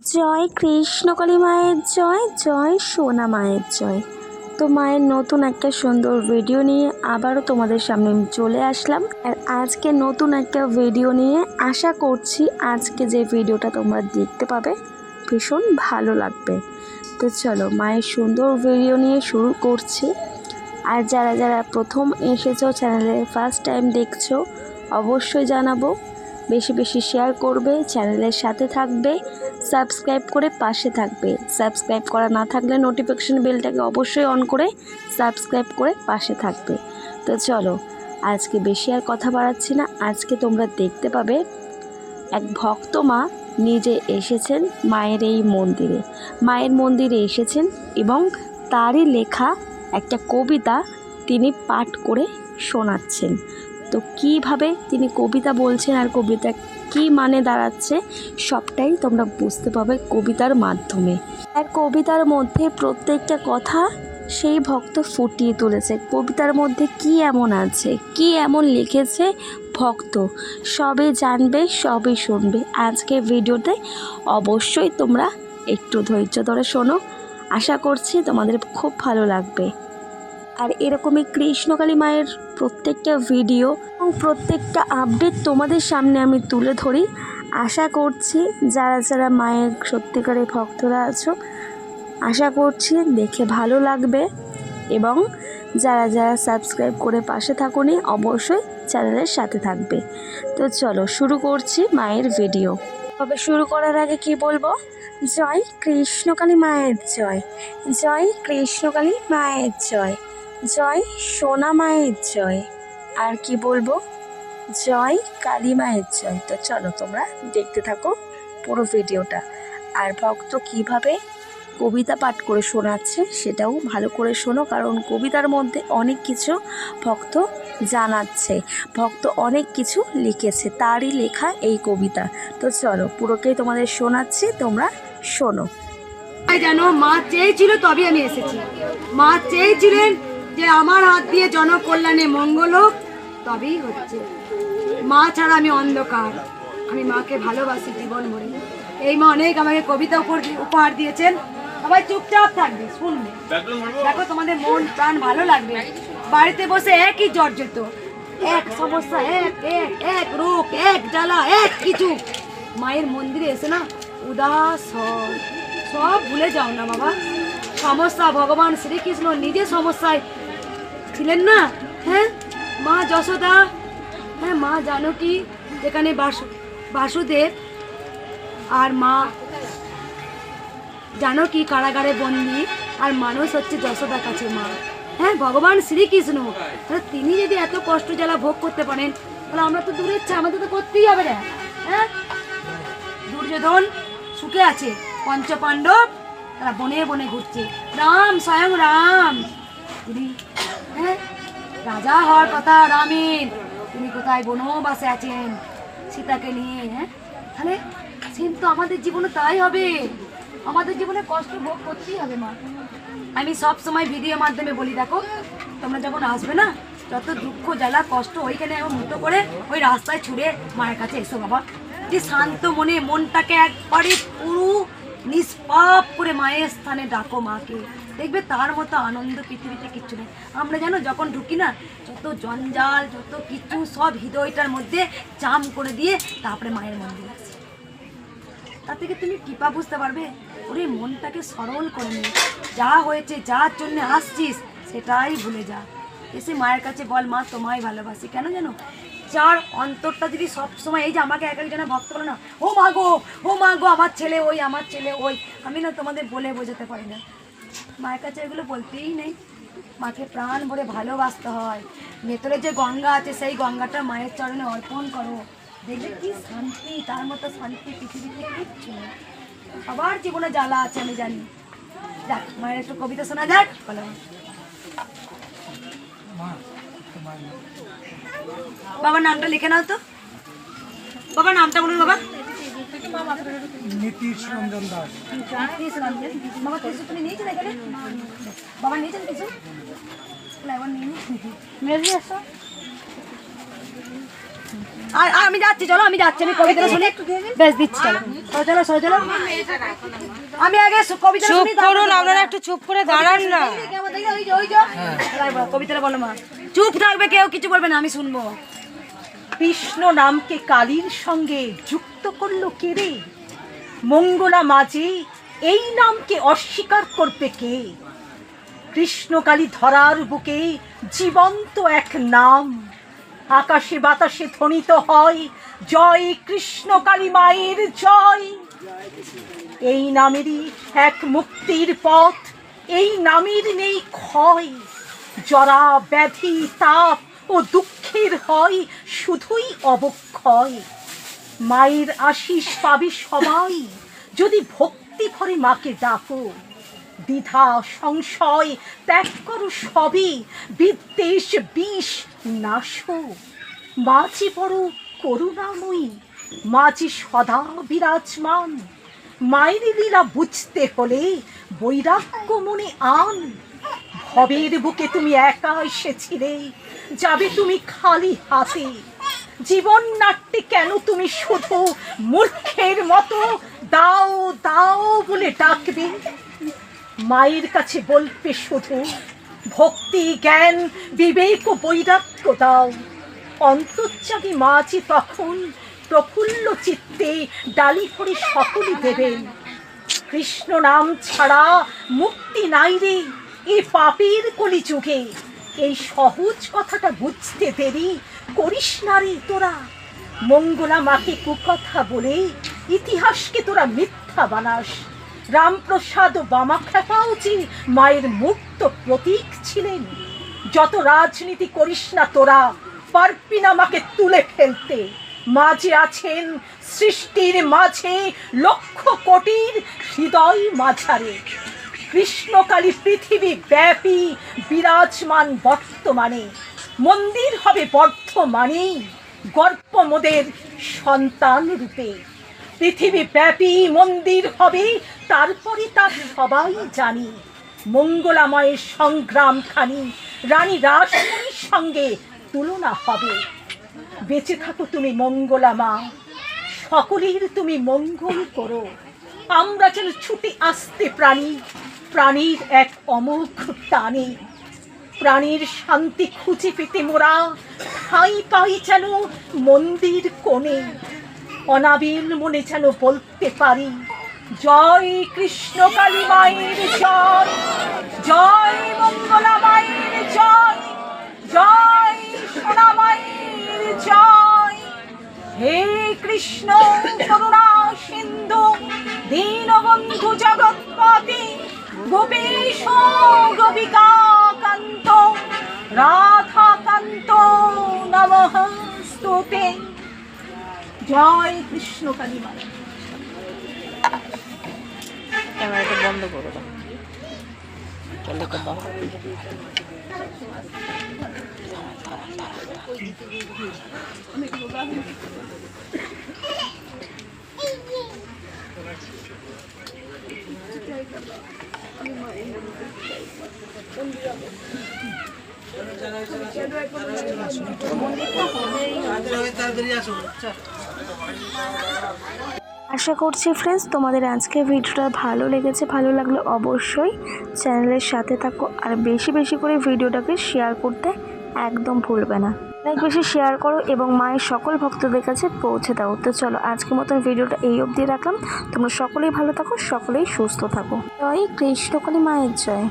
জয় কৃষ্ণকালী মায়ের জয় জয় সোনা মায়ের জয়। তো মায়ের নতুন একটা সুন্দর ভিডিও নিয়ে আবারও তোমাদের সামনে চলে আসলাম। আর আজকে নতুন একটা ভিডিও নিয়ে আশা করছি আজকে যে ভিডিওটা তোমরা দেখতে পাবে, ভীষণ ভালো লাগবে। তো চলো, মায়ের সুন্দর ভিডিও নিয়ে শুরু করছি। আর যারা যারা প্রথম এসেছ চ্যানেলে ফার্স্ট টাইম দেখছ, অবশ্যই জানাব বেশি বেশি শেয়ার করবে চ্যানেলের সাথে থাকবে সাবস্ক্রাইব করে পাশে থাকবে। সাবস্ক্রাইব করা না থাকলে নোটিফিকেশন বেলটাকে অবশ্যই অন করে সাবস্ক্রাইব করে পাশে থাকবে। তো চলো, আজকে বেশি আর কথা বাড়াচ্ছি না। আজকে তোমরা দেখতে পাবে, এক ভক্ত মা নিজে এসেছেন মায়ের এই মন্দিরে। মায়ের মন্দিরে এসেছেন এবং তারই লেখা একটা কবিতা তিনি পাঠ করে শোনাচ্ছেন। তো কীভাবে তিনি কবিতা বলছেন আর কবিতা কি মানে দাঁড়াচ্ছে, সবটাই তোমরা বুঝতে পারবে কবিতার মাধ্যমে। আর কবিতার মধ্যে প্রত্যেকটা কথা সেই ভক্ত ফুটিয়ে তুলেছে। কবিতার মধ্যে কি এমন আছে, কি এমন লিখেছে ভক্ত, সবে জানবে, সবে শুনবে। আজকে ভিডিওতে অবশ্যই তোমরা একটু ধৈর্য ধরে শোনো। আশা করছি তোমাদের খুব ভালো লাগবে। আর এরকমই কৃষ্ণকালী মায়ের প্রত্যেকটা ভিডিও এবং প্রত্যেকটা আপডেট তোমাদের সামনে আমি তুলে ধরি। আশা করছি যারা যারা মায়ের সত্যিকারের ভক্তরা আছো, আশা করছি দেখে ভালো লাগবে এবং যারা যারা সাবস্ক্রাইব করে পাশে থাকুনি অবশ্যই চ্যানেলের সাথে থাকবে। তো চলো শুরু করছি মায়ের ভিডিও তবে শুরু করার আগে কি বলব? জয় কৃষ্ণকালী মায়ের জয়। জয় কৃষ্ণকালী মায়ের জয়। জয় সোনা মায়ের জয়। আর কি বলব? জয় কালী মায়ের জয়। তো চলো তোমরা দেখতে থাকো পুরো ভিডিওটা। আর ভক্ত কীভাবে কবিতা পাঠ করে শোনাচ্ছে সেটাও ভালো করে শোনো, কারণ কবিতার মধ্যে অনেক কিছু ভক্ত জানাচ্ছে। ভক্ত অনেক কিছু লিখেছে, তারই লেখা এই কবিতা। তো চলো পুরোটাই তোমাদের শোনাচ্ছি, তোমরা শোনো। যেন মা চেয়েছিল তবে আমি এসেছি। মা চেয়েছিলেন যে আমার হাত দিয়ে জনকল্যাণে মঙ্গল হোক, তবেই হচ্ছে। মা ছাড়া আমি অন্ধকার। আমি মাকে ভালোবাসি জীবন ভরে। এই মা অনেক আমাকে কবিতা উপহার দিয়েছেন। সবাই চুপচাপ থাকবে, শুনবে। দেখো তোমাদের মন, প্রাণ ভালো লাগবে। বাড়িতে বসে একই জর্জরিত এক সমস্যা, এক এক এক রোগ, এক জ্বালা, এক কিছু। মায়ের মন্দিরে এসে না উদাস সব ভুলে যাও না বাবা। সমস্যা ভগবান শ্রীকৃষ্ণ নিজে সমস্যায় ছিলেন না? হ্যাঁ? মা যশোদা? হ্যাঁ মা জানকী, যেখানে বাসু, বাসুদেব আর মা জানকী কারাগারে বন্দি আর মানুষ হচ্ছে যশোদার কাছে মা। হ্যাঁ ভগবান শ্রীকৃষ্ণ। তাহলে তিনি যদি এত কষ্ট জ্বালা ভোগ করতে পারেন, তাহলে আমরা তো দূরে ইচ্ছা আমাদের তো করতেই হবে না। হ্যাঁ? দুর্যোধন সুখে আছে। পঞ্চপাণ্ডব তারা বনে বনে ঘুরছে। রাম, স্বয়ং রাম। তিনি হ্যাঁ? রাজা হওয়ার কথা রামের তিনি কোথায় বনবাসে আছেন? সীতাকে নিয়ে হ্যাঁ? তাহলে সেম তো আমাদের জীবনে, তাই হবে। আমাদের জীবনে কষ্ট ভোগ করতেই হবে, মা। আমি সব সময় ভিডিও মাধ্যমে বলি, দেখো, তোমরা যখন আসবে না, যত দুঃখ, জ্বালা, কষ্ট ওইখানে এবং মুটো করে ওই রাস্তায় ছুড়ে মায়ের কাছে এসো, বাবা। যে শান্ত মনে মনটাকে একবারে পুরো নিষ্পাপ করে মায়ের স্থানে ডাকো মাকে। দেখবে তার মতো আনন্দ পৃথিবীতে কিচ্ছু নেই। আমরা জানো যখন ঢুকি না, যত জঞ্জাল, যত কিছু সব হৃদয়টার মধ্যে জাম করে দিয়ে তারপরে মায়ের মন্দির আসি। তার থেকে তুমি কৃপা বুঝতে পারবে, ওরে মনটাকে সরল করে নে যা হয়েছে, যার জন্য আসছিস, সেটাই ভুলে যা। এসে মায়ের কাছে বল, মা, তোমায় ভালোবাসি। কেন জানো? যার অন্তরটা যদি সবসময়, এই যে আমাকে এক একজনে ভক্ত বলে না, ও মা গো, ও মা গো, আমার ছেলে ওই, আমার ছেলে ওই। আমি না তোমাদের বলে বোঝাতে পারি না। মায়ের কাছে এগুলো বলতেই নেই। মাকে প্রাণ ভরে ভালোবাসতে হয়। ভেতরে যে গঙ্গা আছে, সেই গঙ্গাটা মায়ের চরণে অর্পণ করো। দেখবে কি শান্তি, তার মতো শান্তি পৃথিবীতে কিচ্ছু নেই। সবার জীবনে জ্বালা আছে, আমি জানি। যাক, মায়ের একটু কবিতা শোনা যাক। বলো বাবার নামটা লিখে নাও তো। বাবার নামটা বলুন বাবা। নীতিশ রঞ্জন দাস। ত্রিশ রঞ্জন। বাবা কিছু তুমি নিয়েছেন এখানে? বাবা নিয়েছেন কিছু? আর আমি যাচ্ছি চলো আমি যাচ্ছি আমি কবিতা শুনি। বেশ দিচ্ছি চলো। চলো আমি আগে কবিতা চুপ করুন আপনারা একটু চুপ করে দাঁড়ান না। কেমন দেখলে? ওই যে ওই যে। এবার বলো, কবিতাটা বলো মা। চুপ থাকবে কেউ কিছু বলবে না আমি শুনব। কৃষ্ণ নামকে কালীর সঙ্গে যুক্ত করল কে রে? মঙ্গলা মাঝে এই নামকে অস্বীকার করবে কে? কৃষ্ণকালী ধরার বুকে জীবন্ত এক নাম। আকাশে বাতাসে ধ্বনিত হয়, জয় কৃষ্ণকালী মায়ের জয়। এই নামেরই এক মুক্তির পথ, এই নামের নেই ক্ষয়। জরা, ব্যাধি, তাপ ও দুঃখের হয় শুধুই অবক্ষয়। মায়ের আশিস পাবে সবাই, যদি ভক্তি ভরে মাকে ডাকো। দ্বিধা, সংশয় ত্যাগ করো সবই, বিদ্বেষ, বিষ নাশো মাঝে বড় করুণাময়ী, মা মাঝে সদা বিরাজমান। মায়ের লীলা বুঝতে হলে বৈরাগ্য মনে আন। ভবের বুকে তুমি একা এসেছিলে যাবে তুমি খালি হাতে। জীবন নাট্যে কেন তুমি শুধু মূর্খের মতো? দাও দাও বলে ডাকবে। মায়ের কাছে বলবে শুধু, ভক্তি, জ্ঞান, বিবেক বৈরাগ্য দাও। অন্তর্যামী মাঝি তখন প্রফুল্ল চিত্তে ডালি করে সকলই দেবেন কৃষ্ণ নাম ছাড়া মুক্তি নাই রে এ পাপের কলি যুগে এই সহজ কথাটা বুঝতে দেরি করিস না রে তোরা। মঙ্গলা মাকে কুকথা বলে ইতিহাসকে তোরা মিথ্যা বানাস। রামপ্রসাদ ও যে মায়ের মূর্ত প্রতীক ছিলেন। যত রাজনীতি করিস না তোরা, পারবি না মাকে তুলে ফেলতে। মাঝে আছেন সৃষ্টির মাঝে লক্ষ কোটির হৃদয় মাঝারে। কৃষ্ণকালী পৃথিবী ব্যাপী বিরাজমান বর্তমানে। মন্দির হবে বর্ধমানেই গর্ব মোদের সন্তান রূপে। পৃথিবী ব্যাপী মন্দির হবে তারপরে তা সবাই জানি। মঙ্গলাময়ের সংগ্রাম খানি রানী রাসমণির সঙ্গে তুলনা হবে। বেঁচে থাকো তুমি মঙ্গলা মা, সকলের তুমি মঙ্গল করো। আমরা যেন ছুটি আসতে প্রাণী প্রাণীর এক অমোঘ টানে। প্রাণীর শান্তি খুঁজে পেতে মোরা ঠাঁই পাই যেন মন্দির কোণে। অনাবিল মনে যেন বলতে পারি, জয় কৃষ্ণ কালী মায়ের জয় জয় মঙ্গলা মায়ের জয় জয় সোনা মায়ের জয়। হে কৃষ্ণ, করুণা সিন্ধু, দীনবন্ধু জগৎপতি গোপীশ গোপিকা কান্ত, রাধাকান্ত নমঃ স্তুতে। জয় কৃষ্ণ কালী মায়ের ক্যামেরাটা বন্ধ করে দাও চলে তো দাও আশা করছি ফ্রেন্ডস তোমাদের আজকে ভিডিওটা ভালো লেগেছে, ভালো লাগলে অবশ্যই চ্যানেলের সাথে থাকো আর বেশি বেশি করে ভিডিওটাকে শেয়ার করতে একদম ভুলবে না। অনেক বেশি শেয়ার করো এবং মায়ের সকল ভক্তদের কাছে পৌঁছে দাও। তো চলো, আজকের মতন ভিডিওটা এই অবধি রাখলাম। তোমরা সকলেই ভালো থাকো, সকলেই সুস্থ থাকো। জয় কৃষ্ণকালী মায়ের জয়।